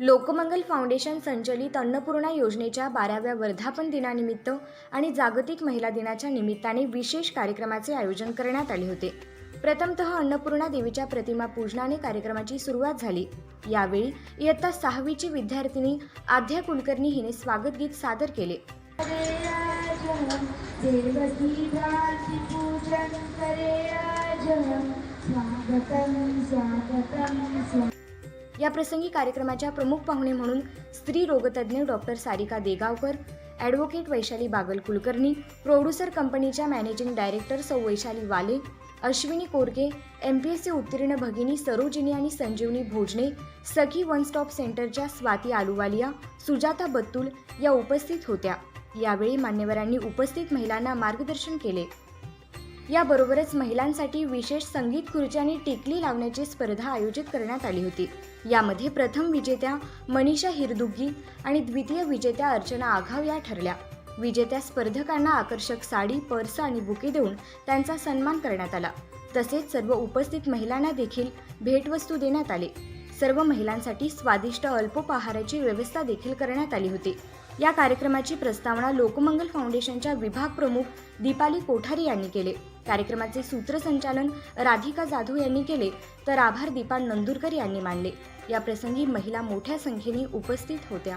Lokmangal foundation संचलित अन्नपूर्णा योजनेच्या बाराव्या वर्धापन दिनानिमित्त आणि जागतिक महिला दिनाच्या निमित्ताने विशेष कार्यक्रमाचे आयोजन करण्यात आले होते. प्रथमतः अन्नपूर्णा देवीच्या प्रतिमा पूजनाने कार्यक्रमाची सुरुवात झाली. यावेळी इयत्ता सहावीची विद्यार्थिनी आद्या कुलकर्णी हिने स्वागत गीत सादर केले. करे याप्रसंगी या प्रसंगी कार्यक्रमाच्या प्रमुख पाहुणे म्हणून स्त्री रोगतज्ज्ञ doctor Sarika Degaonkar advocate Vaishali Bagal Kulkarni producer कंपनीच्या मॅनेजिंग डायरेक्टर सौ Vaishali Wale Ashwini Korke M P S C उत्तीर्ण भगिनी सरोजिनी आणि संजीवनी भोजने सखी वन स्टॉप सेंटरच्या स्वाती आलुवालिया सुजाता बत्तुल या उपस्थित होत्या. यावेळी मान्यवरांनी उपस्थित महिलांना मार्गदर्शन केले. याबरोबरच महिलांसाठी विशेष संगीत खुर्ची आणि टिकली लावण्याची स्पर्धा आयोजित करण्यात आली होती. यामध्ये प्रथम विजेत्या मनीषा हिरदुग्गी आणि द्वितीय विजेत्या अर्चना आघाव या ठरल्या. विजेत्या स्पर्धकांना आकर्षक साडी पर्स आणि बुके देऊन त्यांचा सन्मान करण्यात आला. तसेच सर्व उपस्थित महिलांना देखील भेटवस्तू देण्यात आले. सर्व महिलांसाठी स्वादिष्ट अल्पोपहाराची व्यवस्था देखील करण्यात आली होती. या कार्यक्रमाची प्रस्तावना लोकमंगल फाउंडेशनच्या विभाग प्रमुख दीपाली कोठारी यांनी केले. कार्यक्रमाचे सूत्रसंचालन राधिका जाधव यांनी केले तर आभार दीपा नंदुरकर यांनी मानले. या प्रसंगी महिला मोठ्या संख्येने उपस्थित होत्या.